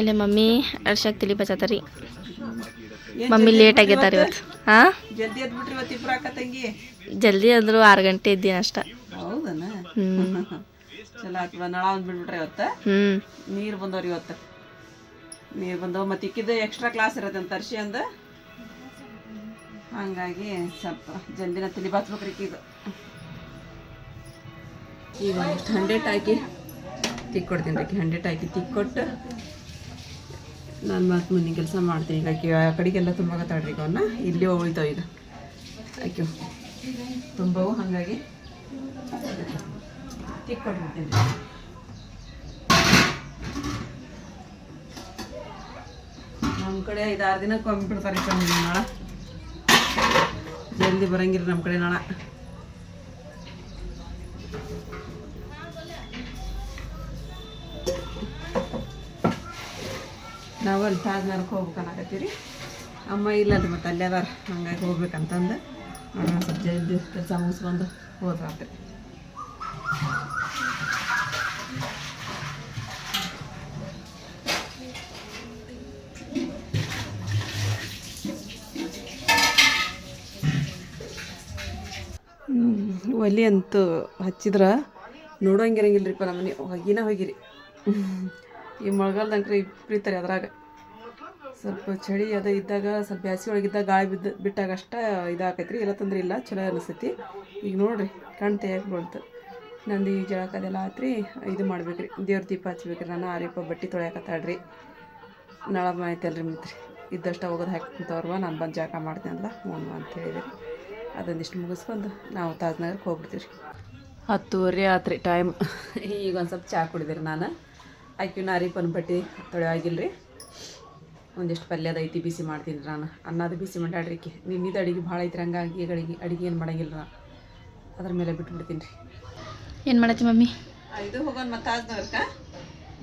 ಇಲ್ಲ ಮಮ್ಮಿ ಅರ್ಶಕ್ ತಿಳಿ ಬಚಾತಾರಿ mummy late ಆಗೈತಾರ ಇವತ್ತು. ಹಾಂ? ಜಲ್ದಿ ಎದ್ದು ಬಿಟ್ರಿ ಇವತ್ತು ಇಬ್ರು ಅಕ್ಕ ತಂಗಿ. ಜಲ್ದಿ ಅಂದ್ರು ಆರು ಗಂಟೆ ಇದ್ದೀನಿ ಅಷ್ಟ. ಚಲೋ ಆತ್ವ ನಳ ಒಂದು ಬಿಟ್ಬಿಟ್ರೆ ಇವತ್ತು. ಹ್ಞೂ ನೀರು ಬಂದವ್ರಿ ಇವತ್ತು. ನೀರು ಬಂದವು ಮತ್ತೆ ಇಕ್ಕಿದ್ದು ಎಕ್ಸ್ಟ್ರಾ ಕ್ಲಾಸ್ ಇರತ್ತೆ ಅಂತ ಅರ್ಶಿ ಅಂದ. ಹಂಗಾಗಿ ಸ್ವಲ್ಪ ಜಲ್ದಿನ ತಿಳಿ ಬಾಚ್ಬೇಕ್ರಿ ಇಕ್ಕಿದ್ದು. ಈಗ ಹಂಡ್ರೆಡ್ ಹಾಕಿ ತಿಕ್ಕೊಡ್ತೀನಿ ರೀ ಹಂಡ್ರೆಡ್ ಹಾಕಿ ತಿಕ್ಕೊಟ್ಟು ನಾನು ಮತ್ತೆ ಮುಂದಿನ ಕೆಲಸ ಮಾಡ್ತೀನಿ. ಈಗ ಆಕೆ ಆ ಕಡೆಗೆಲ್ಲ ತುಂಬಾಕತ್ತಾಳ್ರಿ ಈಗ ಅವನ್ನ ಇಲ್ಲಿ ಉಳಿತಾವ ಈಗ ಆಕೆ ತುಂಬವು ಹಾಗಾಗಿ ತಿಕ್ಕೊಟ್ಬಿಡ್ತೀನಿ ನಮ್ಮ ಕಡೆ ಐದಾರು ದಿನ ಕೊಂಬಿ ಬಿಡ್ತಾರೆ ನಾಳೆ. ಜಲ್ದಿ ಬರಂಗಿಲ್ಲ ನಮ್ಮ ಕಡೆ ನಾಳ. ನಾವು ಅಲ್ಲಿ ತಾಜ್ನಗರಕ್ಕೆ ಹೋಗ್ಬೇಕನ್ನಕತ್ತೀರಿ ಅಮ್ಮ ಇಲ್ಲದ ಮತ್ತೆ ಅಲ್ಲೇ ಅದಾರ. ಹಂಗಾಗಿ ಹೋಗ್ಬೇಕಂತಂದು ನೋಡೋಣ ಸ್ವಲ್ಪ ಜಲ್ದಿ ಕೆಲಸ ಮುಗಿಸ್ಕೊಂಡು ಹೋದ್ರಾತ್ರಿ. ಒಲಿ ಅಂತೂ ಹಚ್ಚಿದ್ರೆ ನೋಡೋಂಗಿರಂಗಿಲ್ರಿಪ್ಪ ನಮ್ಮನೆ. ಹೊಗಿನ ಹೋಗಿರಿ. ಈ ಮಳೆಗಾಲದಂಕ್ರೆ ಇಪ್ಪಿತಾರೆ ಅದ್ರಾಗ. ಸ್ವಲ್ಪ ಚಳಿ ಅದ ಇದ್ದಾಗ, ಸ್ವಲ್ಪ ಬ್ಯಾಸಿಗೆ ಒಳಗಿದ್ದಾಗ ಗಾಳಿ ಬಿದ್ದು ಬಿಟ್ಟಾಗ ಅಷ್ಟ ಇದಾಕೈತ್ರಿ ಇಲ್ಲ ತೊಂದ್ರೆ ಇಲ್ಲ, ಚಲೋ ಅನಿಸ್ತೈತಿ ಈಗ ನೋಡಿರಿ ಕಣ್ಣು ತೆಗಿಯಕ್ಕೆ ಬಂತು. ನಂದು ಈ ಜಳಕ ಅದೆಲ್ಲ ಆತ್ರಿ, ಇದು ಮಾಡ್ಬೇಕ್ರಿ, ದೇವ್ರ ದೀಪ ಹಚ್ಬೇಕ್ರಿ ನಾನು ಆರಿಪ ಬಟ್ಟೆ ತೊಳೆಯಕತ್ತಾಡ್ರಿ ನಳ ಮಾಯ್ತಲ್ರಿ ಮತ್ತೆ ಇದ್ದಷ್ಟು ಹೋಗೋದು ಹಾಕ್ತವ್ರವ, ನಾನು ಬಂದು ಜಾಗ ಮಾಡ್ತೀನಿ ಅಂತ ಹ್ಞೂ ಅಂತ ಹೇಳಿದ್ರಿ. ಅದೊಂದಿಷ್ಟು ಮುಗಿಸ್ಕೊಂಡು ನಾವು ತಾಜ್ನಗರಕ್ಕೆ ಹೋಗ್ಬಿಡ್ತೀವಿ ಹತ್ತುವರೆ ಆತ್ರಿ ಟೈಮ್ ಈಗ ಒಂದು ಸ್ವಲ್ಪ ಚಹಾ ಕುಡಿದಿರಿ ನಾನು. ಆಕಿ ನಾರಿಪನ್ ಬಟ್ಟೆ ತೊಳೆಯಾಗಿಲ್ರಿ ಒಂದಿಷ್ಟು ಪಲ್ಯದ ಐತಿ ಬಿಸಿ ಮಾಡ್ತೀನಿ ರೀ ನಾನು. ಅನ್ನದ ಬಿಸಿ ಮಾಡ್ಯಾಡ್ರಿ ನಿನ್ನಿದ ಅಡುಗೆ ಅಡಿಗೆ ಭಾಳ ಐತ್ರಿ ಹಂಗಾಗಿ ಈಗ ಅಡಿಗೆ ಅಡಿಗೆ ಏನು ಮಾಡಂಗಿಲ್ಲ ನಾ. ಅದ್ರ ಮೇಲೆ ಬಿಟ್ಬಿಡ್ತೀನಿ ರೀ. ಏನು ಮಾಡತ್ತಿ ಮಮ್ಮಿ? ಇದು ಹೋಗೋಣ ಮತ್ತೆ ಆದ್ನವ್ರಕ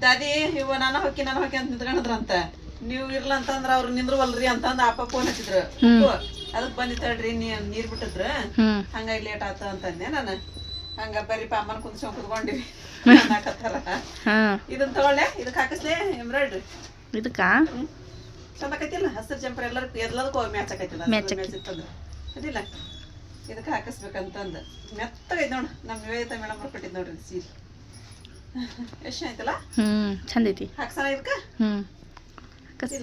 ದಾದಿ ಇವ ನಾನು ಹೊಕ್ಕಿ ನಾನು ಹೊಕ್ಕಿ ಅಂತ ನಿಂತ್ಕೊಂಡ್ರಂತ ನೀವು ಇರ್ಲ ಅಂತಂದ್ರ ಅವ್ರು ನಿಂದ್ರವಲ್ರಿ ಅಂತಂದ ಅಪ್ಪ ಫೋನ್ ಹಚ್ಚಿದ್ರು. ಅದಕ್ಕೆ ಬಂದಿತ್ತಳ್ರಿ ನೀ ನೀರ್ ಬಿಟ್ಟಿದ್ರ? ಹಂಗಾಗಿ ಲೇಟ್ ಆತ ಅಂತಂದೆ ನಾನು. ಹಂಗ ಬರೀ ಪಾಮನ್ ಕುಂದ್ಸ ಕುತ್ಕೊಂಡಿವಿ. ಇದನ್ನ ತಗೊಳ್ಳೆ ಇದಕ್ಕೆ ಹಾಕಿಸ್ಲೆ ಎಂಬ್ರಾಯ್ಡ್ರಿ ಇದಕ್ಕಾ? ಚಂದ ಆಕೈತಿಲ್ಲ ಹಸಿರು ಜಂಪರ್ ಎಲ್ಲರೂ ಎಲ್ಲದಕ್ಕೂ ಮ್ಯಾಚ್ ಆಕೈತಿಲ್ಲ ಮ್ಯಾಚ್ ಇತ್ತಂದ್ರೆ. ಅದಿಲ್ಲ. ಇದಕ್ಕೆ ಹಾಕಿಸ್ಬೇಕಂತಂದು. ಮೆತ್ತಗೈತೆ ನೋಡು ನಮ್ಮ ನಿವೇದಿತ ಮೇಡಮ್ ಅವ್ರು ಕೊಟ್ಟಿದ್ದು ನೋಡ್ರಿ ಸೀರೆ. ಎಷ್ಟು ಆಯ್ತಲ್ಲ ಹ್ಞೂ ಚಂದ ಐತಿ. ಹಾಕ್ಸಣ ಇದಕ್ಕೆ? ಹ್ಞೂ ಕಸ್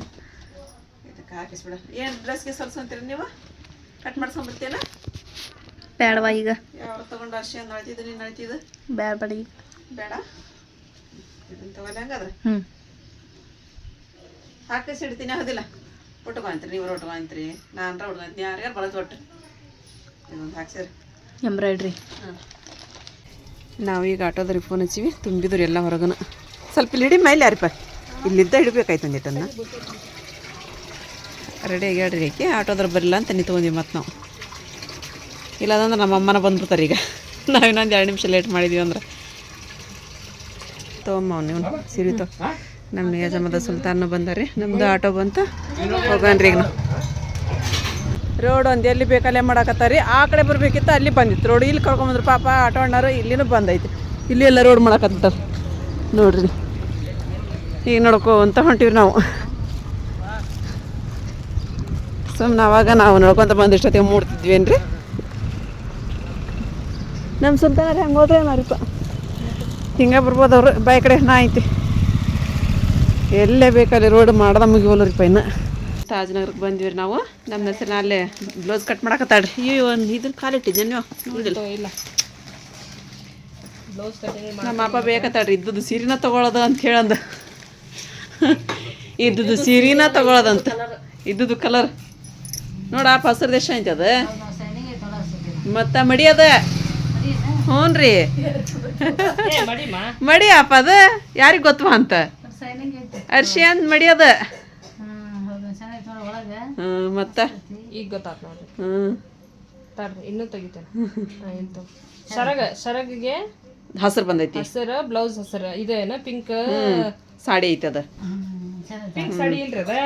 ಇದಕ್ಕೆ ಹಾಕಿಸ್ಬಿಡ. ಏನು ಡ್ರೆಸ್ಗೆ ಹೊಲ್ಸಂತೀರಿ ನೀವು? ಕಟ್ ಮಾಡ್ಸ್ಕೊಂಡ್ಬಿಡ್ತೀನ ಬೇಡವಾ ಈಗ? ಯಾವ ತಗೊಂಡು ಅರ್ಶಿ ನಳ್ತಿದ್ದು ನೀನು ನಳ್ತಿದ್ದು? ಬೇಡ ಬೇಡ ಈಗ. ಬೇಡ. ತಗೊಳ್ಳಿ ಹಂಗಾದ್ರೆ ಹಾಕಿಸಿ ಇಡ್ತೀನಿ ಹೌದಿಲ್ಲ. ಉಟ್ಕೊಂತ್ರಿ ನೀವು ಉಟ್ಕೊಂತ್ರಿ ನಾನು ಉಟ್ಕೊಂತೀನಿ ಯಾರ್ಯಾರು ಬಳಸ್ ಒಟ್ಟು. ಇದೊಂದು ಹಾಕ್ಸಿರಿ. ಎಂಬ್ರಾಯ್ಡ್ರಿ. ನಾವು ಈಗ ಆಟೋದ್ರಿ ಫೋನ್ ಹಚ್ಚಿವಿ ತುಂಬಿದ್ರು ಎಲ್ಲ ಹೊರಗನ. ಸ್ವಲ್ಪ ಇಲ್ಲಿ ಹಿಡಿ ಮೇಲೆ ಯಾರಿಪ್ಪ? ಇಲ್ಲಿದ್ದ ಹಿಡ್ಬೇಕಾಯ್ತು ಒಂದಿಟ್ಟನ್ನ ರೆಡಿ ಆಗ್ಯಾಡ್ರಿ ಆಕೆ ಆಟೋದ್ರ ಬರಲಿಲ್ಲ ಅಂತ ನೀ ತೊಗೊಂಡಿವಿ ಮತ್ತು ನಾವು. ಇಲ್ಲಾಂದ್ರೆ ನಮ್ಮ ಅಮ್ಮನ ಬಂದ್ಬಿಡ್ತಾರೆ ಈಗ. ನಾವು ಇನ್ನೊಂದು ಎರಡು ನಿಮಿಷ ಲೇಟ್ ಮಾಡಿದೀವಿ ಅಂದ್ರೆ. ತೊಗೊಂಬ ನೀವು ಸೀರೆ ತೊ. ನಮ್ಮ ಯಜಮದ ಸುಲ್ತಾನು ಬಂದಾರಿ. ನಮ್ಮದು ಆಟೋ ಬಂತು ಹೋಗನ್ರಿ ಈಗ ನಾವು. ರೋಡ್ ಒಂದು ಎಲ್ಲಿ ಬೇಕಲ್ಲೇ ಮಾಡಾಕತ್ತಾರಿ? ಆ ಕಡೆ ಬರ್ಬೇಕಿತ್ತು ಅಲ್ಲಿ ಬಂದಿತ್ತು. ರೋಡ್ ಇಲ್ಲಿ ಕರ್ಕೊಂಬಂದ್ರು ಪಾಪ ಆಟೋ ಅಣ್ಣಾರು ಇಲ್ಲಿನೂ ಬಂದೈತಿ. ಇಲ್ಲಿ ಎಲ್ಲ ರೋಡ್ ಮಾಡಾಕತ್ತಾರ ನೋಡ್ರಿ. ಈಗ ನೋಡ್ಕೊ ಅಂತ ಹೊಂಟಿವ್ರಿ ನಾವು. ಸುಮ್ಮನೆ ಅವಾಗ ನಾವು ನೋಡ್ಕೊಂತ ಬಂದಿಷ್ಟೊತ್ತಿಗೆ ಮೂಡ್ತಿದ್ವೇನ್ರಿ ನಮ್ಮ ಸುಲ್ತಾನ ಹೆಂಗೆ ಹೋದ್ರೆ ಮಾರಿಪ್ಪ. ಹಿಂಗೆ ಬರ್ಬೋದು ಅವ್ರು. ಬಾಯಿ ಕಡೆ ನಾ ಐತಿ. ಎಲ್ಲೇ ಬೇಕಲ್ಲಿ ರೋಡ್ ಮಾಡ್ದ ಮುಗಿವಲ್ರಿ ಪೈನ. ತಾಜ್ನಗರಕ್ಕೆ ಬಂದ್ವಿ ನಾವು. ನಮ್ಮ ಹೆಸರಿನ ಅಲ್ಲೇ ಬ್ಲೌಸ್ ಕಟ್ ಮಾಡಕತ್ತಾಳ್ರಿ. ಈ ಒಂದು ಇದನ್ನ ಕಾಲಿಟ್ಟಿದ್ದೆ ನೀವು ನೋಡಿಲ್ಲ ಇಲ್ಲ. ನಮ್ಮ ಅಪ್ಪ ಬೇಕತ್ತಾಳ್ರಿ ಇದ್ದದ್ದು ಸೀರೆನ ತಗೊಳ್ಳೋದು ಅಂತ ಹೇಳಂದ. ಇದ್ದದ್ದು ಸೀರೆನ ತೊಗೊಳೋದಂತ. ಇದ್ದದ್ದು ಕಲರ್ ನೋಡಪ್ಪ ಹಸಿರು ದೇಶ ಐತಿ ಅದ. ಮತ್ತ ಮಡಿ ಅದ. ಹ್ಞೂ ರೀ ಮಡಿ ಅಪ್ಪ ಅದ? ಯಾರಿಗೆ ಗೊತ್ತವಾ ಅಂತ? ಅರ್ಶಿ ಅಂತ ಮಡಿ ಅದ ಮತ್ತ? ಈಗ ಗೊತ್ತಾತ್ ನೋಡ್ರಿ. ಹ್ಮ್. ಇನ್ನೂ ತೆಗಿತೇನೆ. ಸರಗ ಸರಗಿಗೆ ಹಸಿರು ಬಂದೈತಿ. ಹಸರ ಬ್ಲೌಸ್ ಹಸರ. ಇದೇನ ಪಿಂಕ್? ಸಾಡಿ ಐತಿ ಅದ.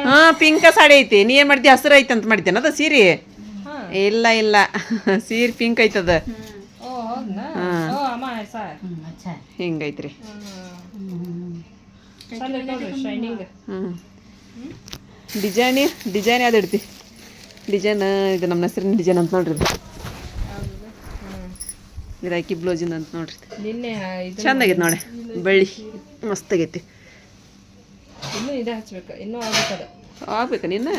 ಹಾ ಪಿಂಕ ಸಾಡಿ ಐತಿ. ನೀ ಏನ್ ಮಾಡ್ತಿ ಹಸಿರು ಐತಿ ಅಂತ ಮಾಡ್ತೇನ ಅದ ಸೀರೆ? ಇಲ್ಲ ಇಲ್ಲ. ಸೀರೆ ಪಿಂಕ್ ಐತದ ಹಿಂಗೈತ್ರಿ? ಶೈನಿಂಗ್ ಡಿಸೈನ್ ಡಿಸೈನ್ ಯಾವ್ದು ಇಡ್ತಿ? ಡಿಸೈನ್ ಇದು ನಮ್ಮ ಹೆಸರಿನ ಡಿಸೈನ್ ಅಂತ ನೋಡ್ರಿ ಇದು. ಇದು ಬ್ಲೌಸಿಂದ ಅಂತ ನೋಡ್ರಿ ಇದು. ನಿನ್ನೆ ಇದು ಚಂದ ಆಗೈತೆ ನೋಡಿ ಬೆಳ್ಳಿ. ಮಸ್ತ್ ಆಗೈತಿ. ಇನ್ನೂ ಇದೆ ಹಚ್ಬೇಕು. ಇನ್ನೂ ಆಗ್ಬೇಕದ ಆಗ್ಬೇಕಾ ನಿನ್ನ?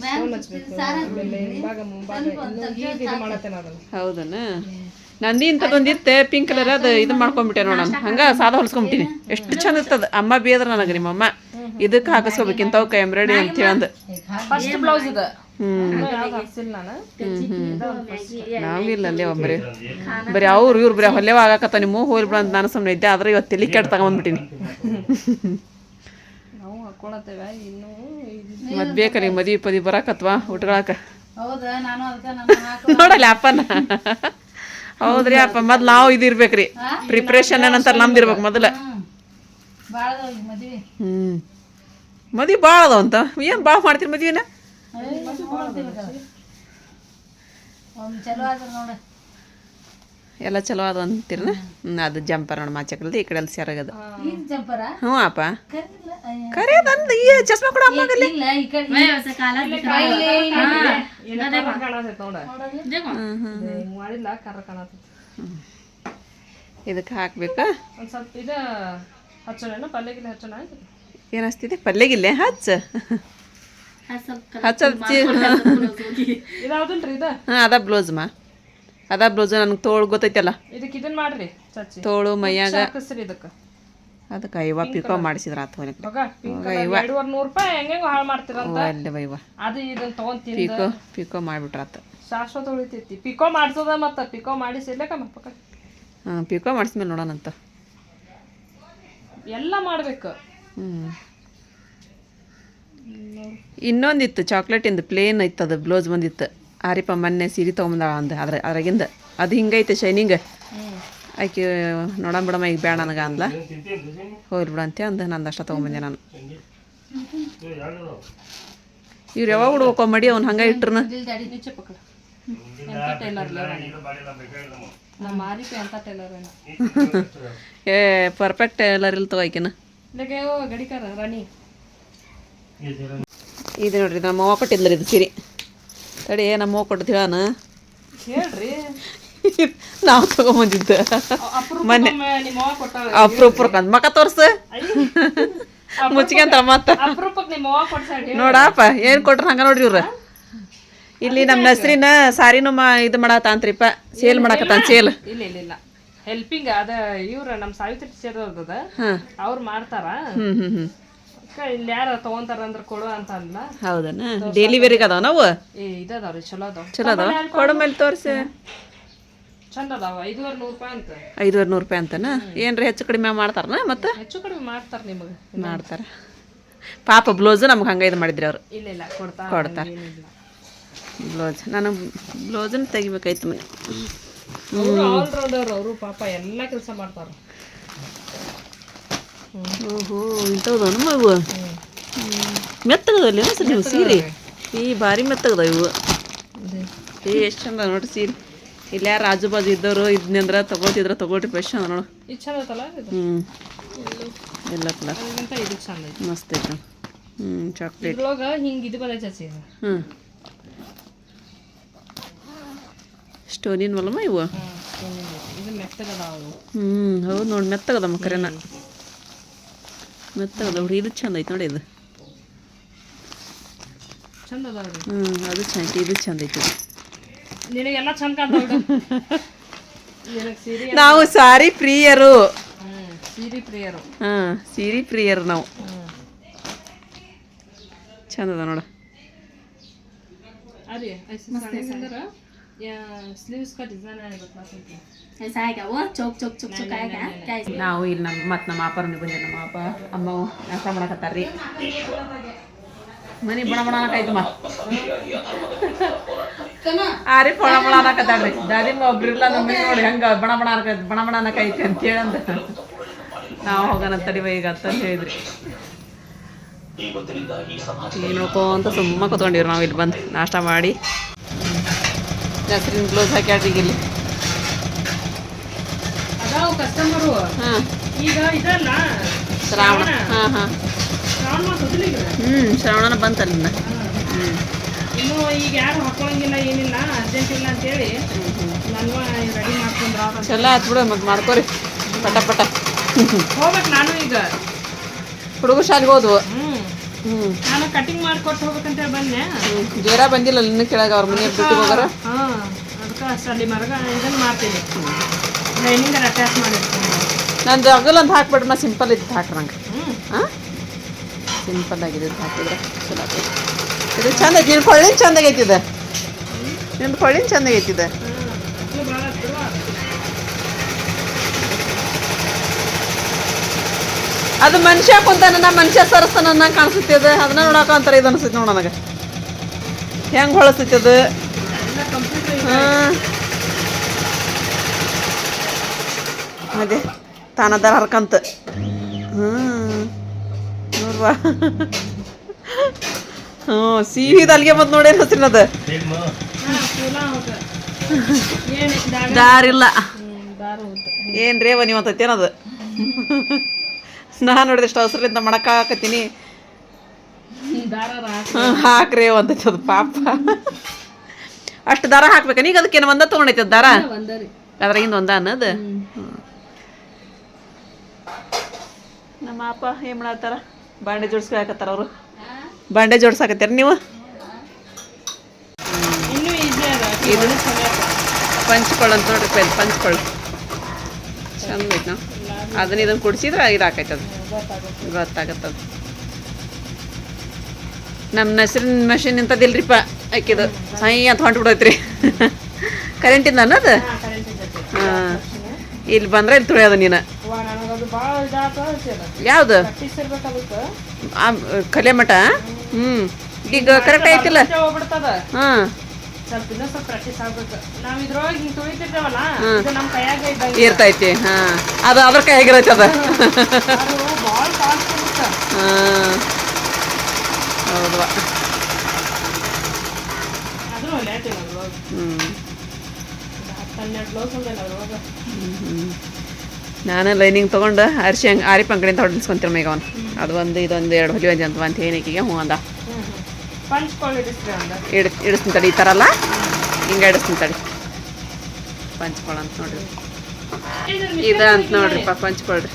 ಸ್ಟೋನ್ ಹಚ್ಬೇಕು. ಆಮೇಲೆ ಹಿಂಭಾಗ ಮುಂಭಾಗ ಇನ್ನೂ ಈಗ ಇದು ಮಾಡತ್ತೇನೆ ಅದನ್ನ. ಹೌದನ? ನಂದಿ ಇಂಥದ್ದೊಂದಿತ್ತೆ ಪಿಂಕ್ ಕಲರ್ ಅದು ಇದು ಮಾಡ್ಕೊಂಡ್ಬಿಟ್ಟೆ ನೋಡ ಹಂಗೆ ಸಾದ ಹೊಲ್ಸ್ಕೊಂಬಿಟ್ಟಿನಿ. ಎಷ್ಟು ಚಂದ ಇರ್ತದ ಅಮ್ಮ ಬೇದ್ರ ನನಗೆ ನಿಮ್ಮಮ್ಮ ಇದಕ್ಕೆ ಹಾಕಿಸ್ಕೋಬೇಕು ಇಂಥವಕ್ಕೆ ಎಂಬ್ರಾಯ್ಡಿ ಅಂತ ಹೇಳಂದು. ಫಸ್ಟ್ ಬ್ಲೌಸ್ ಯಾವ್ದು ನಾವಿಲ್ಲ ಅಲ್ಲೇ ಬರೀ ಬರೀ ಅವ್ರು ಇವ್ರು ಬರೀ ಹೊಲೆವ ಆಗಾಕತ್ತ ನಿಮ್ಮ ಹೋಗ್ಲಿ ಬಿಡ ಅಂತ ನಾನು ಸುಮ್ಮನೆ ಇದ್ದೆ. ಆದ್ರೆ ಇವತ್ತು ತಲೆ ಕೆಟ್ಟ ತಗೊಂಡ್ಬಿಟ್ಟಿನಿ ನಾವು ಇದು ಮತ್ತೆ ಬೇಕಲ್ಲ ಮದ್ವಿ ಪದಿ ಬರಾಕತ್ವಾ ಉಟ್ಕೊಳಕ ನಾನು ನೋಡಲ್ಲ ಅಪ್ಪನ. ಹೌದ್ರಿ ಅಪ್ಪ ಮೊದ್ಲು ನಾವು ಇದಿರ್ಬೇಕ್ರಿ ಪ್ರಿಪ್ರೇಷನ್ ಏನಂತ ನಮ್ದು ಇರ್ಬೇಕು ಮೊದಲ. ಹ್ಞೂ ಮದ್ವಿ. ಹ್ಮ್. ಮದ್ವಿ ಭಾಳ ಅದಾವ ಅಂತ. ಏನು ಭಾಳ ಮಾಡ್ತೀರಿ ಮದ್ವಿನ? ಚಲೋ ಆದ್ರೆ ನೋಡ ಎಲ್ಲ ಚಲೋ ಅದ ಅಂತೀರನ? ಅದು ಜಂಪರ್ ನೋಡಿ ಮಾಚಕಲ್ದು ಈ ಕಡೆ ಅಲ್ಲಿ ಸೆರಗದ. ಹ್ಞೂ ಅಪ್ಪ. ಕರೆ ಅಂದ್ ಈ ಚಸ್ಮಾ ಕೊಡ ಅಮ್ಮಗಲ್ಲಿ ಇದಕ್ಕೆ ಹಾಕ್ಬೇಕು? ಪಲ್ಯಗಿಲ್ಲ ಏನಿಸ್ತಿದೆ? ಪಲ್ಲೆಗಿಲ್ಲೆ ಹಚ್ಚ. ಹಚ್ಚ ಇದಾವ್ದಲ್ರಿ ಇದು? ಹಾಂ ಅದ ಬ್ಲೌಸ್ ಮಾ ಅದ ಬ್ಲೌಸ್ ನನಗೆ ತೋಳು ಗೊತ್ತೈತಲ್ಲ? ಇದಕ್ಕೆ ಇದನ್ನ ಮಾಡ್ರಿ ಚಚ್ಚಿ ತೋಳು ಮೈಯಾಗ. ಹಾಕಿಸ್ರಿ ಇದಕ್ಕೆ. ಅದಕ್ಕೆ ಐವ ಪಿಕೋ ಮಾಡಿಸಿದ್ರ ಆತು ಪಿಂಕ್ ಎರಡೂವರೆ ನೂರು ರೂಪಾಯಿ ಹೆಂಗೆಂಗೋ ಹಾಳು ಮಾಡ್ತೀರಂತ. ಅಲ್ಲೇ ಬೈವ ಅದು ಇದನ್ನ ತಗೊಂಡ್ ತಿಂದ ಪಿಕೋ ಪಿಕೋ ಮಾಡಿಬಿಟ್ರಾತು ಶಾಶ್ವತ ಉಳಿತೈತಿ. ಪಿಕೋ ಮಾಡ್ಸೋದ ಮತ್ತೆ ಪಿಕೋ ಮಾಡಿಸಿ ಮಪ್ಪಕ ಮಕ್ಕ ಹಾಂ ಪಿಕೋ ಮಾಡಿಸ್ಮೇಲೆ ನೋಡೋಣಂತ ಎಲ್ಲ ಮಾಡ್ಬೇಕು. ಹ್ಞೂ ಇನ್ನೊಂದಿತ್ತು ಚಾಕ್ಲೇಟಿಂದು ಪ್ಲೇನ್ ಇತ್ತು ಅದು ಬ್ಲೌಸ್ ಬಂದಿತ್ತು. ಆರಿಪ ಮೊನ್ನೆ ಸೀರೆ ತೊಗೊಂಬಂದಾಳ ಅಂದ. ಅದ್ರ ಅದ್ರಾಗಿಂದ ಅದು ಹಿಂಗೈತೆ ಶೈನಿಂಗ್ ಆಕೆ ನೋಡಣ ಬಿಡಮ್ಮ ಈಗ ಬೇಡ ನನಗೆ ಅಂದ್ಲ. ಹೋಗ್ಲಿ ಬಿಡ ಅಂತ ಅಂದ. ನಂದು ಅಷ್ಟ ತೊಗೊಂಬಂದೆ ನಾನು. ಇವ್ರು ಯಾವಾಗ ಹುಡುಕೋ ಮಡಿ? ಅವ್ನು ಹಂಗೆ ಇಟ್ರನ. ಏ ಪರ್ಫೆಕ್ಟ್ ಟೈಲರ್ ಇಲ್ಲ ತಗೋಕಿನ ಇದು ನೋಡ್ರಿ ನಮ್ಮ ಅವ್ವ ಕೊಟ್ಟಿದ್ಲ ಇದು ಸೀರೆ. ತಡಿ ನಮ್ಮ ಅವ್ವ ಕೊಟ್ಟು ಹೇಳಾನ ಹೇಳ್ರಿ. ನಾವು ತಗೊಂಬಂದಿದ್ದ. ಮೊನ್ನೆ ಅಪ್ರೂಪಕ್ಕೆ ಅಂದ್ ಮಕ ತೋರ್ಸ. ಮುಚ್ಕೊಂತ ಮತ್ತ ನೋಡಪ್ಪ ಏನು ಕೊಟ್ರ ಹಂಗ ನೋಡ್ರಿ ಇವ್ರ. ಇಲ್ಲಿ ನಮ್ಮ ನಸ್ರಿನ ಸಾರಿನೂ ಮಾ ಇದು ಮಾಡತ್ತಾಂತ್ರಿಪ್ಪ ಸೇಲ್ ಮಾಡಕತ್ತಾನ ಸೇಲ್. ಇಲ್ಲ ಇಲ್ಲ ಇಲ್ಲ. ಹೆಲ್ಪಿಂಗ್ ಅದ ಇವ್ರ ನಮ್ಮ ಸಾವಿತ್ರಿ ಹಾಂ. ಅವ್ರು ಮಾಡ್ತಾರ. ಹ್ಞೂ ಇಲ್ಲಿ ಯಾರ ತಗೊಂತಾರ ಅಂದ್ರ ಕೊಡು ಅಂತ ಅಲ್ಲ. ಹೌದನ? ಡೈಲಿ ವೇರಿಗೆ ಅದಾವ ನಾವು? ಏ ಇದದಾವ್ರಿ ಚಲೋ ಅದಾವ. ಚಲೋ ಅದಾವ? ಕೊಡ ಮೇಲೆ ತೋರಿಸಿ. ಚಂದ ಅದಾವ ಐದುವರೆ ನೂರು ರೂಪಾಯಿ ಅಂತ. ಐದುವರೆ ನೂರು ರೂಪಾಯಿ ಅಂತನ? ಏನ್ರಿ ಹೆಚ್ಚು ಕಡಿಮೆ ಮಾಡ್ತಾರನ ಮತ್ತೆ? ಹೆಚ್ಚು ಕಡಿಮೆ ಮಾಡ್ತಾರ ನಿಮಗೆ. ಮಾಡ್ತಾರ. ಪಾಪ ಬ್ಲೌಸ್ ನಮ್ಗೆ ಹಂಗೆ ಇದು ಮಾಡಿದ್ರಿ ಅವ್ರು. ಇಲ್ಲ ಇಲ್ಲ ಕೊಡ್ತಾರ. ಕೊಡ್ತಾರೆ ಬ್ಲೌಸ್ ನಾನು ಬ್ಲೌಸನ್ನ ತೆಗಿಬೇಕಾಯ್ತು ಮನೆ. ಅವರು ಆಲ್ರೌಂಡರ್ ಅವರು ಪಾಪ ಎಲ್ಲ ಕೆಲಸ ಮಾಡ್ತಾರ. ಓಹೋ ಇಂಥವು ನಮ್ಮ ಇವು ಮೆತ್ತಗದಲ್ಲಿ ಸರ್ ನೀವು ಸೀರೆ? ಈ ಭಾರಿ ಮೆತ್ತಗದ ಇವು. ಏ ಎಷ್ಟು ಚಂದ ನೋಡ್ರಿ ಸೀರೆ. ಇಲ್ಲಿ ಯಾರು ಆಜು ಬಾಜು ಇದ್ದವರು ಇದ್ನಂದ್ರ ತಗೋತಿದ್ರ ನೋಡು. ಇದು ಚಂದ ಇದು? ಹ್ಞೂ ಎಲ್ಲ ಕಲರ್. ಮಸ್ತ್ ಐತೆ. ಹ್ಞೂ ಚಾಕ್ಲೇಟ್ ಹಿಂಗೆ ಇದು ಹಚ್ಚಿ ಹ್ಞೂ ಸ್ಟೋನಿನ ಮಲಮ್ಮ ಇವು? ಹ್ಞೂ ಹೌದು ನೋಡಿ ಮೆತ್ತಗದ ಮಕ್ಕರೇನ ಮೆತ್ತಗದ ಹುಡಿ ಇದು ಚಂದ ಐತೆ ನೋಡಿ ಇದು. ಹ್ಞೂ ಅದು. ಚಂದ ಇದು ಚಂದ ಐತಿ ನಿನಗೆಲ್ಲ ಚಂದ ನಾವು ಸಾರಿ ಪ್ರಿಯರು. ಸೀರೆ ಪ್ರಿಯರು. ಹಾಂ ಸೀರೆ ಪ್ರಿಯರು ನಾವು. ಚಂದ ಅದ ನೋಡ ಸಣ್ಣಂದ್ರ ಸ್ಲೀವ್ಸ್ ಕಟ್ ಡಿಸೈನ್ ಆಗಿರುತ್ತೆ ಚೌಕ್ ಚೌಕ್ ಚೌಕ್ ಚೌಕ್ ನಾವು ಇಲ್ಲಿ ನಮ್ಮ ಮತ್ತು ನಮ್ಮ ಅಪ್ಪರನ್ನು ಬಂದೆ ನಮ್ಮ ಅಪ್ಪ ಅಮ್ಮ ನಾಷ್ಟ ಮಾಡಕತ್ತಾರ್ರಿ. ಮನೆ ಬಣ ಬಣ ಅನ್ನಕಾಯ್ತಮ್ಮ ಆರಿ ಬಣ ಬಣ ಅನ್ನಕತ್ತಾಳ್ರಿ ದಾದಿಮ್ಮ ಒಬ್ರಿಲ್ಲ ನಮ್ಮ ನೋಡಿ ಹೆಂಗ ಬಣ ಬಣ ಅನ್ನಕ ಬಣ ಬಣ ಅನ್ನಕೈತಿ ಅಂತ ಹೇಳಂದ. ನಾವು ಹೋಗೋಣ ತಡಿವ ಈಗ ಅಂತ ಹೇಳಿದ್ರಿ. ಏನೋಕೋ ಅಂತ ಸುಮ್ಮ ಕೂತ್ಕೊಂಡಿವ್ರಿ ನಾವು ಇಲ್ಲಿ ಬಂದು ನಾಷ್ಟ ಮಾಡಿ. ಜಾಸ್ತಿ ಕ್ಲೋಸ್ ಹಾಕ್ಯಾಡ್ರಿ ಈಗ ಇಲ್ಲಿ. ಕಸ್ಟಮರು ಹಾಂ. ಈಗ ಇದಲ್ಲ ಶ್ರಾವಣ. ಹಾಂ ಹಾಂ. ಹ್ಞೂ ಶ್ರಾವಣನ ಬಂತಲ್ಲ ಹ್ಞೂ ಇನ್ನು ಈಗ ಯಾರು ಹಾಕೊಳಂಗಿಲ್ಲ ಏನಿಲ್ಲ ಅರ್ಜೆಂಟ್ ಇಲ್ಲ ಅಂತೇಳಿ ನನ್ನ ರೆಡಿ ಮಾಡ್ಕೊಂಡ್ರ ಚಲೋ ಆಯ್ತು ಬಿಡು ಮತ್ತೆ ಮಾಡ್ಕೊರಿ. ಪಟ ಪಟ. ಹೋಗ್ಬೇಕು ನಾನು ಈಗ. ಹುಡುಗ ಶಾಲೆಗೆ ಹೋದ್ವು. ಹ್ಮ್. ಹ್ಞೂ ನಾನು ಕಟಿಂಗ್ ಮಾಡ್ಕೊಟ್ಟು ಹೋಗ್ಬೇಕಂತೇಳಿ ಬಂದೆ. ಜೇರ ಬಂದಿಲ್ಲ ಇನ್ನು ಕೆಳಗೆ ಅವ್ರ ಮನೆ ಬಿಟ್ಟು ಹೋಗಾರ? ಹಾ ಅದಕ್ಕೆ ಅಷ್ಟು ಅಲ್ಲಿ ಮರಗ ಇದನ್ನು ಮಾಡ್ತೀನಿ. ಲೈನಿಂಗ್ ಅಟ್ಯಾಚ್ ಮಾಡಿರ್ತೀನಿ. ನಂದು ಅಗಲ್ ಅಂತ ಹಾಕ್ಬಿಡ್ರಿ ನಾ ಸಿಂಪಲ್ ಇದ್ದು ಹಾಕ್ರಿ ನಂಗೆ. ಹ್ಮ್ ಹಾಂ ಸಿಂಪಲ್ ಆಗಿದೆ ಹಾಕಿದ್ರೆ ಚಲೋ. ಇದು ಚಂದ ಐತಿ ನಿನ್ನ ಕೊಳ್ಳಿನ ಚಂದ ಆಗೈತಿ ಇದು ನಿನ್ನ ಕೊಳ್ಳಿನ ಚಂದ ಆಗೈತಿ ಇದು ಇದು ಭಾಳ ಚಲೋ ಆತು. ಅದು ಮನುಷ್ಯ ಕುಂತಾನ ಮನುಷ್ಯ ಸರಸ್ತಾನ ಅನ್ನಂಗೆ ಕಾಣಿಸುತ್ತೆ ಅದು. ಅದನ್ನ ನೋಡಕ ಅಂತಾರ ಇದು ಅನಿಸ್ತೈತಿ ನೋಡ ನನಗೆ. ಹೆಂಗೆ ಹೊಳಸ್ತೈತಿ ಅದು? ಹಾಂ. ಅದೇ ತಾನದಾರ ಹರ್ಕಂತ. ಹ್ಞೂ ನೋಡ್ವಾ. ಹ್ಞೂ ಸೀದ ಅಲ್ಲಿಗೆ ಮತ್ತೆ ನೋಡಿ ಹಸ್ರಿನ ಅದು. ಏನು ದಾಗ ದಾರಿಲ್ಲ. ದಾರ ರೇವ ಏನ್ರೇ ನೀವು ಅಂತೈತೇನದು ನಾನು ನೋಡಿದ್ರೆ ಎಷ್ಟು ಅವಸರದಿಂದ ರಾಕ ಹ್ಮ್, ಹಾಕ್ರಿ ಅಂತೈತಿ ಅದು ಪಾಪ. ಅಷ್ಟು ದಾರ ಹಾಕ್ಬೇಕ. ಈಗ ಏನು ಒಂದ ತೊಗೊಂಡೈತಿ ದಾರ? ಅದ್ರಾಗಿಂದ ಒಂದ ಅನ್ನೋದು? ನಮ್ಮ ಅಪ್ಪ ಏನು ಮಾಡತ್ತಾರ ಬಾಂಡೆ ಜೋಡಿಸ್ಕೊಳಕತ್ತಾರ ಅವರು. ಬಾಂಡೆ ಜೋಡ್ಸಾಕತ್ತೀರ ನೀವು? ಇದು ಪಂಚ್ಕೊಳ್ಳ ಅಂತ ನೋಡ್ರಿ ಪೆನ್ ಪಂಚ್ಕೊಳ್ಳ ಚಂದ ಐತೆ ನಾವು ಅದನ್ನ ಇದನ್ನು ಕುಡಿಸಿದ್ರೆ ಇದು ಹಾಕೈತೆ ಅದು ಗೊತ್ತಾಗತ್ತದ. ನಮ್ಮ ನಸಿರಿನ ಮಷಿನ್ ಇಂಥದ್ದಿಲ್ರಿಪ್ಪ ಆಕಿದು ಸೈ ಅಂತ ಹೊಂಟು ಬಿಡೈತ್ರಿ. ಕರೆಂಟಿಂದ ಅನ್ನೋದು ಹಾಂ. ಇಲ್ಲಿ ಬಂದ್ರೆ ಇಲ್ಲಿ ತುಳಿಯೋದು ನೀನು. ಯಾವುದು? ಕಲೆ ಮಠ ಹ್ಞೂ ಈಗ ಕರೆಕ್ಟ್ ಐತಿಲ್ಲ? ಹಾಂ. ಇರ್ತೈತಿ ಹಾಂ. ಅದು ಅದ್ರ ಕೈಯಾಗಿರೈತೆ ಅದು. ಅದು ಭಾಳ ಫಾಸ್ಟ್ ಇರುತ್ತೆ ಹಾಂ. ಹ್ಮ್. ಅದನ್ನು ಲೇಟ್ ಇಲ್ಲ ಅದ್ರೊಳಗೆ ಹ್ಞೂ ನಾನು ಲೈನಿಂಗ್ ತೊಗೊಂಡು ಅರಿಶಿ ಹಂಗೆ ಆರಿ ಅಂಗಡಿಯಿಂದ ಹೊಡಿಸ್ಕೊಂತೀರ ಮೇಗ ಅವನು. ಅದು ಒಂದು ಇದೊಂದು ಎರಡು ಹೊಲಿ ಒಂದು ಅಂತ ಅಂತ ಏನಕ್ಕೆ ಹ್ಞೂ ಅಂದ. ಇಡ್ ಇಡಿಸ್ತೀನಿ ತಡಿ ಈ ಥರ ಅಲ್ಲ? ಹಿಂಗೆ ಇಡಿಸ್ತೀನಿ ತಡಿ. ಪಂಚ್ಕೊಳ ಅಂತ ನೋಡ್ರಿ. ಇದು ಅಂತ ನೋಡ್ರಿಪ್ಪ ಪಂಚ್ಕೊಳ್ರಿ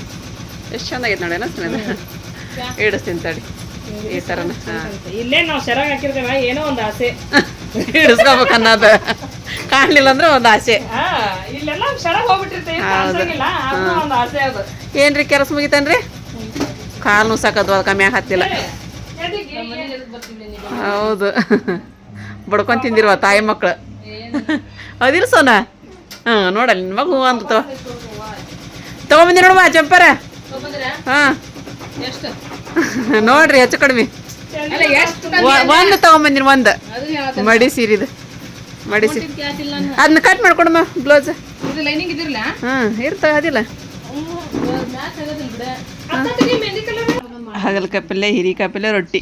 ಎಷ್ಟು ಚೆನ್ನಾಗೈತೆ ನೋಡಿ ಅನ್ನಿಸ್ತೀನಿ ಇಡಿಸ್ತೀನಿ ತಡಿ. ಈ ಥರನ ಹಾಂ. ಇಲ್ಲೇ ನಾವು ಸೆರಾಗ್ ಹಾಕಿರ್ತೇವೆ ಏನೋ ಒಂದು ಆಸೆ. ಇಡಿಸ್ಕೋಬೇಕು ಅನ್ನೋದು. ಕಾಣಲಿಲ್ಲ ಅಂದ್ರೆ ಒಂದು ಆಸೆ. ಇಲ್ಲೆಲ್ಲ ಹೋಗ್ಬಿಟ್ಟಿರ್ತೇವೆ ಕಾಣಿಸಂಗಿಲ್ಲ ಒಂದು ಆಸೆ ಅದು. ಏನ್ರಿ ಕೆಲಸ ಮುಗಿತೇನ್ರಿ? ಕಾಲು ನುಸಾಕದ್ವು ಅದು ಕಮ್ಮಿ ಹತ್ತಿಲ್ಲ ಹೌದು. ಬಡ್ಕೊಂಡ್ ತಿಂದಿರುವ ತಾಯಿ ಮಕ್ಕಳು ಅದಿಲ್ಲ ಸೋನ? ಹಾ ನೋಡಲ್ಲ ನಿನ್ನ ಮಗು ಹೂ ಅಂತ ತಗೊಂಬಂದಿ ನೋಡುವ ಜಂಪರ. ಹಾ. ಎಷ್ಟು? ನೋಡ್ರಿ ಹೆಚ್ಚು ಕಡಿಮೆ. ಅಲ್ಲ ಎಷ್ಟು ಒಂದು ತಗೊಂಬಂದಿನ ಒಂದು. ಮಡಿ ಸೀರಿದು. ಮಡಿ ಸೀರೆ ಕ್ಯಾಚಿಲ್ಲ ಅದನ್ನ ಕಟ್ ಮಾಡ್ಕೊಡಮ್ಮ ಬ್ಲೌಸ್ ಇದು ಲೈನಿಂಗ್ ಇದಿರಲ್ಲ ಹಾಂ ಇರ್ತಾವ ಅದಿಲ್ಲ. ಹಾಗಲಕಾಯಿ ಪಲ್ಯ ಹೀರಿಕಾಯಿ ಪಲ್ಯ ರೊಟ್ಟಿ.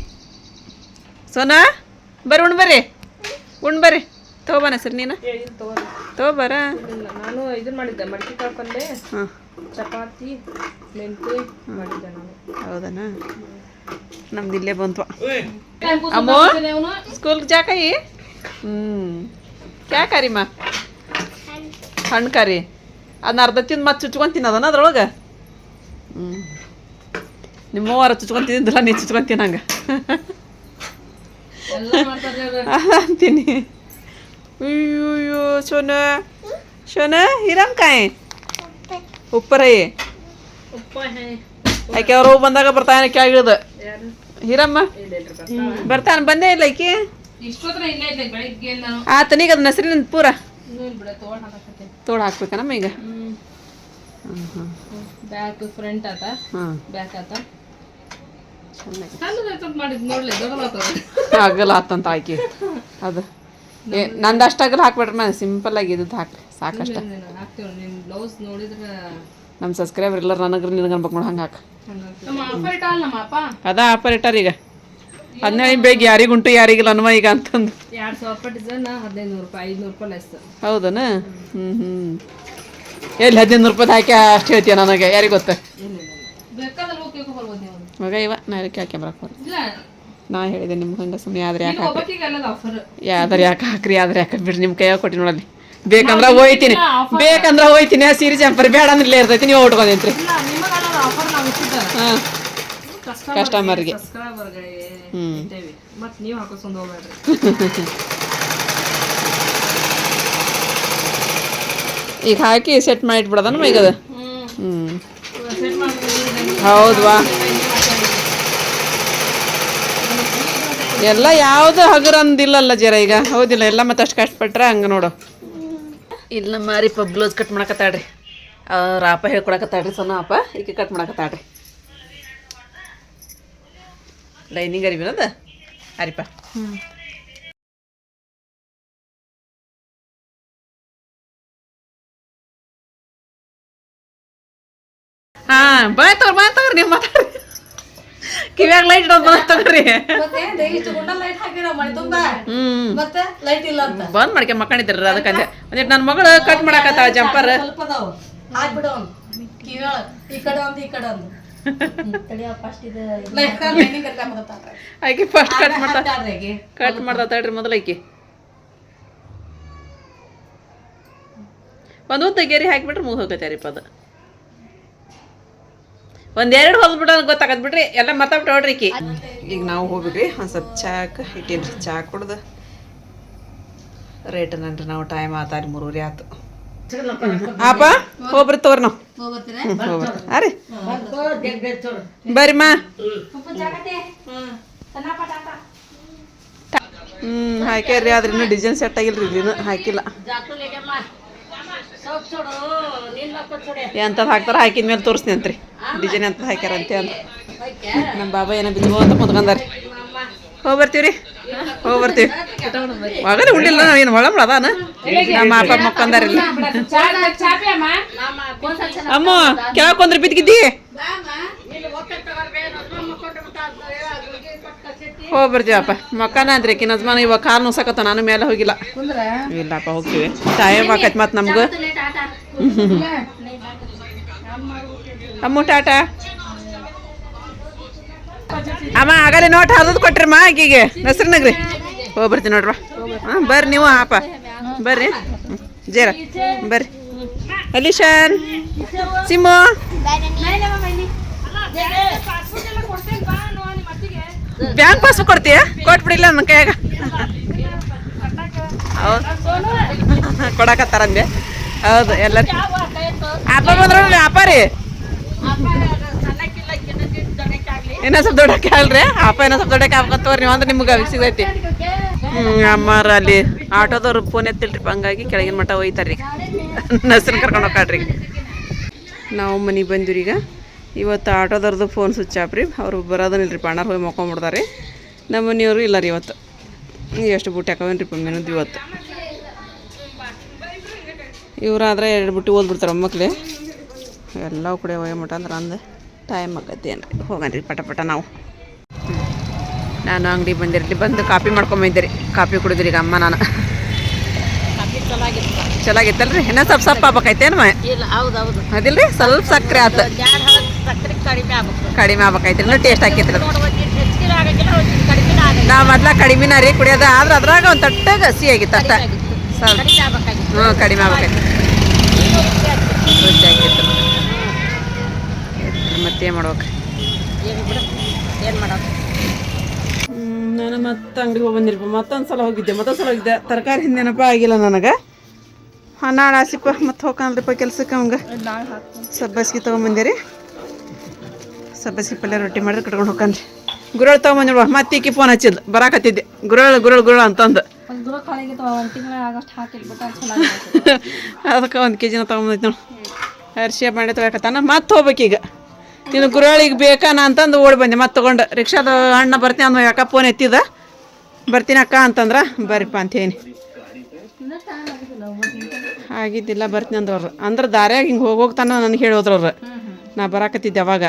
ಸೋನಾ ಬರ್ರಿ ಉಣ್ ಬರ್ರಿ. ಉಣ್ ಬರ್ರಿ. ತಗೋಬಾನ ಸರ್ ನೀನು? ತಗೋಬಾರ ಇಲ್ಲ ನಾನು ಇದನ್ನ ಮಾಡಿದ್ದೆ ಮಡಿಕೆ ಪಲ್ಯ ಹಾಂ. ಚಪಾತಿ ಮೆಂತೆ ಮಾಡಿದ್ದೆ ನಾನು. ಹೌದನಾ? ನಮ್ದು ಇಲ್ಲೇ ಬಂತು. ಅಮ್ಮ ಸ್ಕೂಲ್ ಜಾಕಾಯಿ ಹ್ಞೂ ಕ್ಯಾ ಕರಿಮ ಹಣ್ಣು ಕರಿ. ಅದನ್ನ ಅರ್ಧ ತಿಂದು ಮತ್ತೆ ಚುಚ್ಕೊಂಡು ತಿನ್ನೋದನ ಅದ್ರೊಳಗೆ? ಹ್ಞೂ ನಿಮ್ಮವ್ವಾರ ಚುಚ್ಕೊಂಡು ತಿಂದಿದ್ದಿಲ್ಲ ನೀ ಚುಚ್ಕೊಂಡು ತಿನ್ನಂಗೆ ಅಂತೀನಿ. ಅಯ್ಯೋ ಸೋನ ಸೋನ ಹಿರಮ್ ಕಾಯಿ. ಉಪ್ಪರೈ. ಆಕೆ ಅವ್ರು ಬಂದಾಗ ಬರ್ತಾನೆ ಕೆಳಗಿಳ್ದು ಹಿರಮ್ಮ? ಬರ್ತಾನೆ ಬಂದೇ ಇಲ್ಲ ಆಕಿ ಆತನೀಗ ಅದನ್ನ ನಸರಿನ ಪೂರ ತೋಡ್ ಹಾಕ್ಬೇಕನಮ್ಮ ಈಗ? ಬ್ಯಾಕ್ ಫ್ರಂಟ್ ಆತ. ಬ್ಯಾಕ್ ಆತ. ಆಗಲ್ಲ ಆತಂತ ಆಕಿ. ಅದು. ನಂದು ಅಷ್ಟು ಅಗಲ ಹಾಕ್ಬೇಡ್ರಿ ಸಿಂಪಲ್ ಆಗಿ ಇದ್ದು ಹಾಕ್ರಿ ಸಾಕಷ್ಟ. ನಮ್ಮ ಸಬ್ಸ್ಕ್ರೈಬರ್ ಎಲ್ಲರೂ ನನಗ್ರಿ ನಿನಗೆ ಅನ್ಬೇಕು ನೋಡಿ ಹಂಗೆ ಹಾಕ. ನಮ್ಮ ಆಫರ್ ಇಟ್ಟಾರ ಅದ ಈಗ? ಅದನ್ನ ಬೇಗ ಯಾರಿಗುಂಟು ಯಾರಿಗಿಲ್ಲ ಅನ್ವ ಈಗ ಅಂತಂದು. ಎರಡು ಸಾವಿರ ರೂಪಾಯಿ ಡಿಸೈನ್ ಹದಿನೈದು ನೂರು ರೂಪಾಯಿ ಐದ್ನೂರು ರೂಪಾಯಿ ಲೆಸ್ ಹೌದನ? ಹ್ಞೂ ಹ್ಞೂ ಎಲ್ಲಿ ಹದಿನೈದು ರೂಪಾಯಿ ಹಾಕಿ ಅಷ್ಟು ಹೇಳ್ತೀಯ ನನಗೆ ಯಾರಿಗೆ ಗೊತ್ತ? ಮಗ ಇವ ನಾ ಅದಕ್ಕೆ ಹಾಕ್ಯಂಬರಕ್ಕೆ ಬರಕ್ಕೆ ನಾ ಹೇಳಿದೆ ನಿಮ್ಗೆ ಹಂಗೆ ಸುಮ್ಮನೆ ಆದ್ರೆ ಯಾಕೆ ಯಾವ್ದಾರು ಯಾಕೆ ಹಾಕ್ರಿ ಆದ್ರೆ ಯಾಕೆ ಬಿಡ್ರಿ ನಿಮ್ಮ ಕೈಯಾಗ ಕೊಟ್ಟಿ ನೋಡಲಿ ಬೇಕಂದ್ರೆ ಹೋಯ್ತೀನಿ. ಬೇಕಂದ್ರೆ ಹೋಯ್ತೀನಿ ಸೀರೆ ಜಂಪರ್ ಬೇಡ ಅಂದ್ರೆ ಇಲ್ಲೇ ಇರ್ತೈತಿ ನೀವು ಇಟ್ಟಿದ್ದ ಹಾಂ. ಕಸ್ಟಮರ್ಗೆ. ಸಬ್ಸ್ಕ್ರೈಬರ್ಗಳಿಗೆ ಹ್ಮ್. ಇಟ್ಟೇವಿ. ಮತ್ತು ನೀವು ಹಾಕೋಸ್ಕೊಂಡು ಹೋಗ್ಬೇಡ್ರಿ. ಈಗ ಹಾಕಿ ಸೆಟ್ ಮಾಡಿ ಇಟ್ಬಿಡೋದನ್ನ ಈಗ ಅದು ಹ್ಞೂ ಹೌದ್ವಾ ಎಲ್ಲ ಯಾವುದು ಹಗುರ ಅಂದಿಲ್ಲಲ್ಲ ಜರ ಈಗ? ಹೌದಿಲ್ಲ ಎಲ್ಲ ಮತ್ತೆ ಅಷ್ಟು ಕಷ್ಟಪಟ್ರೆ ಹಂಗೆ ನೋಡು. ಇಲ್ಲ ಪಬ್ ಬ್ಲೌಸ್ ಕಟ್ ಮಾಡಕತ್ತಾಡ್ರಿ ಅವ್ರ ಅಪ್ಪ ಹೇಳ್ಕೊಡಕತ್ತಾಡ್ರಿ ಸೊನ್ನ ಅಪ್ಪ ಈಗ ಕಟ್ ಮಾಡಕತ್ತಾಡ್ರಿ ಲೈನಿಂಗ್ ಅರಿವಿನದ ಅರಿಪ. ಹಾಂ ಬಾಯ್ ತಗೋರಿ ಬಾಯ್ ತಗೋರಿ ನೀವು ಮಾತಾಡ್ರಿ. ಕಿವ್ಯಾಗ ಲೈಟ್ ಇಡೋದು ಬಂದ್ ತಗೋರಿ. ಮಾಡ್ಕೆ ಮಕ್ಕಳಿದ್ರ ಅದಕ್ಕಂದೆ ಒಂದಿಟ್ಟು ನನ್ನ ಮಗಳು ಕಟ್ ಮಾಡಾಕತ್ತಾಳ ಜಂಪರ್. ಕಿವಿಯೊಳ ಈ ಕಡೆ ಒಂದು ಈ ಕಡೆ ಒಂದು. ಆಕಿ ಫಸ್ಟ್ ಕಟ್ ಮಾಡ್ತಾ ಕಟ್ ಮಾಡ್ತಾ ತಡ್ರಿ ಮೊದಲು ಆಕಿ ಒಂದು ಹೊತ್ತು ಗೆರಿ ಹಾಕಿಬಿಟ್ರೆ ಮುಗಿ ಹೋಗತ್ಯಾರಿಪ್ಪ ಅದು ಒಂದೆರಡು ಹೊಲ್ಬಿಟ್ಟು ಗೊತ್ತಾಗತ್ ಬಿಡ್ರಿ ಎಲ್ಲ ನೋಡ್ರಿ ಈಕಿ. ಈಗ ನಾವು ಹೋಗ್ಬಿಡ್ರಿ ಒಂದು ಸ್ವಲ್ಪ ಚಾಕ್ ಇಟ್ಟೇನ್ರಿ ಚಾ ಕುಡ್ದು. ರೇಟ್ ನನ್ರಿ ನಾವು ಟೈಮ್ ಆತಾರಿ ಮೂರೂರಿ ಆತು ಅಪ್ಪ ಹೋಗ್ರಿ ತಗೋರಿ ನಾವು. ಅರಿ ಬರ್ರಿ ಮಾ. ಹ್ಮ್. ಹಾಕ್ಯಾರ್ರಿ ಆದ್ರೆ ಇನ್ನೂ ಡಿಸೈನ್ ಸೆಟ್ ಆಗಿಲ್ರಿ ಇಲ್ಲಿನೂ ಹಾಕಿಲ್ಲ. ಎಂಥದ್ದು ಹಾಕ್ತಾರ ಹಾಕಿದ ಮೇಲೆ ತೋರಿಸ್ತೀನಿ ಅಂತ್ರಿ. ಡಿಸೈನ್ ಎಂತ ಹಾಕ್ಯಾರ ಅಂತ. ನಮ್ಮ ಬಾಬಾ ಏನೋ ಬಿದ್ದು ಅಂತ ಕುತ್ಕೊಂಡಾರಿ ಹೋಗಿ ರೀ ಹೋಗಿ ಬರ್ತೀವಿ ಒಳಗಡೆ ಉಂಡಿಲ್ಲ ಏನು ಒಳ ಅದಾನ? ನಮ್ಮ ಅಪ್ಪ ಮಕ್ಕೊಂದಾರಿಲ್ಲ ಅಮ್ಮ ಕೆಳಕೊಂದ್ರೆ ಬಿದ್ದಿದ್ದಿ ಹೋಗಿ ಬರ್ತೀವಪ್ಪ ಮಕ್ಕನ ಅಂದ್ರೆ ನಜ್ಮಾನ ಇವಾಗ ಕಾಲು ನುಸಕತ್ತ ನಾನು ಮೇಲೆ ಹೋಗಿಲ್ಲ. ಇಲ್ಲಪ್ಪ ಹೋಗ್ತೀವಿ. ಟೈಮ್ ಆಕೈತೆ ಮತ್ತೆ ನಮ್ಗೆ. ಅಮ್ಮ ಟಾಟಾ. ಅಮ್ಮ, ಆಗಲೇ ನೋಟ್ ಹರಿದು ಕೊಟ್ರಮ್ಮ ಆಕಿಗೆ ನಸ್ರನಗ್ರಿ ಹೋಗಿ ಬರ್ತೀನಿ ನೋಡ್ರಿ ಹಾಂ, ಬರ್ರಿ ನೀವು ಅಪ್ಪ ಬರ್ರಿ. ಜೇರ, ಬರ್ರಿ. ಅಲಿಶಾನ್, ಸಿಮ್ಮು. ಬ್ಯಾಂಕ್ ಪಾಸ್ಬುಕ್ ಕೊಡ್ತೀಯ? ಕೊಟ್ಬಿಡಿಲ್ಲ ನನ್ನ ಕೈಯಾಗ. ಹೌದು. ಕೊಡಕತ್ತಾರ ಅಂದೆ ಹೌದು, ಎಲ್ಲ ಅಪ್ಪ ಬಂದ್ರ ಅಪ್ಪ ರೀ ಇನ್ನೂ ಸ್ವಲ್ಪ ದೊಡ್ಡ ಅಲ್ರಿ? ಅಪ್ಪ ಇನ್ನೂ ಸ್ವಲ್ಪ ದೊಡ್ಡ ಹಾಕತ್ತವ್ರಿ ನೀವು ಅಂದ್ರೆ ನಿಮ್ಗೆ ಸಿಗೈತಿ ಹ್ಞೂ ಅಮ್ಮಾರ ಅಲ್ಲಿ ಆಟೋದವ್ರು ಫೋನ್ ಎತ್ತಿಲ್ರಿ, ಹಂಗಾಗಿ ಕೆಳಗಿನ ಮಠ ಒಯ್ತಾರ್ರಿ ನಸ್ರು ಕರ್ಕೊಂಡು ಹೋಗ್ಕಾಡ್ರಿ ನಾವು ಮನೆಗೆ ಬಂದಿವ್ರಿ ಈಗ. ಇವತ್ತು ಆಟೋದವ್ರದ್ದು ಫೋನ್ ಸ್ವಿಚ್ ಆಪ್ರಿ ರೀ. ಅವ್ರು ಬರೋದನ್ನಿಲ್ರಿ ರೀ ಪಣ್ಣಾರ್ ಹೋಗಿ ಮಕ್ಕೊಂಬಿಡ್ತಾರೆ ನಮ್ಮ ಮನೆಯವರು ಇಲ್ಲ ರೀ ಇವತ್ತು. ಎಷ್ಟು ಬುಟ್ಟಿ ಹಾಕವೇನು ರೀ ಮೆನದು ಇವತ್ತು. ಇವರಾದ್ರೆ ಎರಡು ಬುಟ್ಟಿ ಓದ್ಬಿಡ್ತಾರೆ ಮಕ್ಳು ಎಲ್ಲ ಕೂಡ ಒಯ್ಯ ಮಟ ಅಂದ್ರೆ ಅಂದು. ಟೈಮ್ ಆಕತಿ ಏನ್ರಿ ಹೋಗನ್ರಿ ಪಟ ಪಟ ನಾವು. ನಾನು ಅಂಗಡಿ ಬಂದಿರಲಿ ಬಂದು ಕಾಪಿ ಮಾಡ್ಕೊಂಬಂದಿರಿ ಕಾಪಿ ಕುಡಿದ್ರಿ ಈಗ ಅಮ್ಮ ನಾನು. ಚಲಾಗಿತ್ತಲ್ರಿ? ಇನ್ನೂ ಸ್ವಲ್ಪ ಸಪ್ಪ ಆಗ್ಬೇಕೈತೇನು ಹೌದು ಹೌದು. ಅದಿಲ್ರಿ? ಸ್ವಲ್ಪ ಸಕ್ಕರೆ ಆತ. ಕಡಿಮೆ ಆಗ್ಬೇಕು. ಕಡಿಮೆ ಆಗ್ಬೇಕೈತ್ರಿ ಇನ್ನೂ ಟೇಸ್ಟ್ ಆಗಂಗಿಲ್ಲ ನಾ ಮೊದ್ಲ ಕಡಿಮೆನ ರೀ ಕುಡಿಯೋದ ಆದ್ರೆ ಅದ್ರಾಗ ಒಂದು ತಟ್ಟಾಗ ಹಸಿ ಆಗಿತ್ತು ಅಷ್ಟ ಸ್ವಲ್ಪ. ಹ್ಞೂ ಕಡಿಮೆ ಆಗ್ಬೇಕೈತಿ ರುಚಿ ಆಗಿತ್ತು ಮತ್ತೇನು ಮಾಡ್ಬೇಕು ಏನು ಬಿಡು ಏನು ಮಾಡೋದು? ನಾನು ಮತ್ತೆ ಅಂಗಡಿಗೆ ಹೋಗಿ ಬಂದಿರಪ್ಪ ಮತ್ತೊಂದು ಸಲ ಹೋಗಿದ್ದೆ ಮತ್ತೊಂದು ಸಲ ಹೋಗಿದ್ದೆ. ತರಕಾರಿ ಹಿಂದೇನಪ್ಪ ಆಗಿಲ್ಲ ನನಗೆ. ಹಾಂ ನಾಳೆ ಆಸಿಪ್ಪ ಮತ್ತೆ ಹೋಗ್ಕಂದ್ರಪ್ಪ ಕೆಲ್ಸಕ್ಕೆ ಅವಂಗ. ಸಬ್ಬಸ್ಗಿ ತಗೊಂಬಂದಿರಿ. ಸಬ್ಬಸ್ಗಿ ಪಲ್ಯ ರೊಟ್ಟಿ ಮಾಡಿದ್ರೆ ಕಟ್ಕೊಂಡು ಹೋಗ್ಕನ್ರಿ ಗುರಳ್ ತೊಗೊಂಬಂದಿರುವ ಮತ್ತೆ ಈಕಿ ಫೋನ್ ಹಚ್ಚಿದ್ಲು. ಬರಾಕತ್ತಿದ್ದೆ. ಗುರುಳು ಗುರುಳು ಗುರುಳು ಅಂತಂದು. ಅದಕ್ಕೆ ಒಂದು ಕೆ ಜಿನ ತೊಗೊಂಬಂದೈತಿ ಅರ್ಶಿ ಮಾಡಿ ತೊಗೊಕತ್ತಾನ ಮತ್ತೆ ಹೋಗ್ಬೇಕೀಗ. ನೀನು ಬೇಕಾ ಬೇಕಾನ ಅಂತಂದು ಓಡಿ ಬಂದೆ. ಮತ್ತೆ ತೊಗೊಂಡು ರಿಕ್ಷಾದ ಅಣ್ಣ ಬರ್ತೀನಿ ಅಂದ ಯಾಕ ಫೋನ್ ಎತ್ತಿದ. ಬರ್ತೀನಿ ಅಕ್ಕ ಅಂತಂದ್ರ ಅಂತ ಹೇಳಿ. ಆಗಿದ್ದಿಲ್ಲ, ಬರ್ತೀನಿ ಅಂದವ್ರು ಅಂದ್ರೆ ದಾರ್ಯಾಗ ಹಿಂಗೆ ಹೋಗೋಗ್ತಾನ ನನಗೆ ಹೇಳೋದ್ರು ಅವ್ರು ನಾ ಬರಾಕತ್ತಿದ್ದೆ ಅವಾಗ.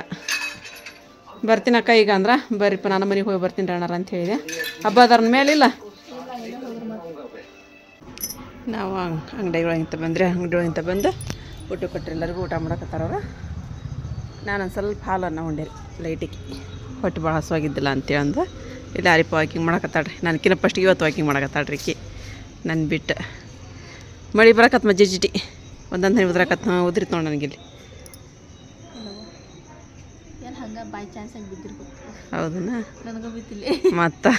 ಬರ್ತೀನಿ ಅಕ್ಕ ಈಗ ಅಂದ್ರೆ ಬರ್ರಿಪ್ಪ, ನಾನು ಮನೆಗೆ ಹೋಗಿ ಬರ್ತೀನಿ ಅಣ್ಣಾರ ಅಂತ ಹೇಳಿದೆ. ಹಬ್ಬ ಅದಾರ ಮೇಲಿಲ್ಲ ನಾವು ಅಂಗಡಿಗಳಿಂತ ಬಂದ್ರೆ ಬಂದರೆ. ಅಂಗಡಿ ಒಳಗಿಂತ ಬಂದು ಊಟ ಕೊಟ್ಟರೆ ಎಲ್ಲರಿಗೂ ಊಟ ಮಾಡಕತ್ತಾರ ಅವ್ರು ಒಂದು ಸ್ವಲ್ಪ ಹಾಲನ್ನು ಉಂಡೆ ಲೈಟಿಗೆ ಹೊಟ್ಟೆ ಭಾಳ ಹಸುವಾಗಿದ್ದಿಲ್ಲ ಅಂತೇಳಿ ಅಂದು ಇಲ್ಲಿ ಅರಿಪ ವಾಕಿಂಗ್ ಮಾಡಕತ್ತಾಳ್ರಿ. ನನಗಿನ್ನ ಫಸ್ಟಿಗೆ ಇವತ್ತು ವಾಕಿಂಗ್ ಮಾಡಕತ್ತಾಳ್ರಿ ಕಿ ನನ್ನ ಬಿಟ್ಟು. ಮಳೆ ಬರಕತ್ತ ಮಜ್ಜಿ ಜಿಟಿ. ಒಂದೊಂದು ಹನಿ ಉದ್ರಕತ್ ಉದ್ರಿತ್ ನೋಡಿ ನನಗಿಲ್ಲಿ ಹೌದನ? ಮತ್ತು?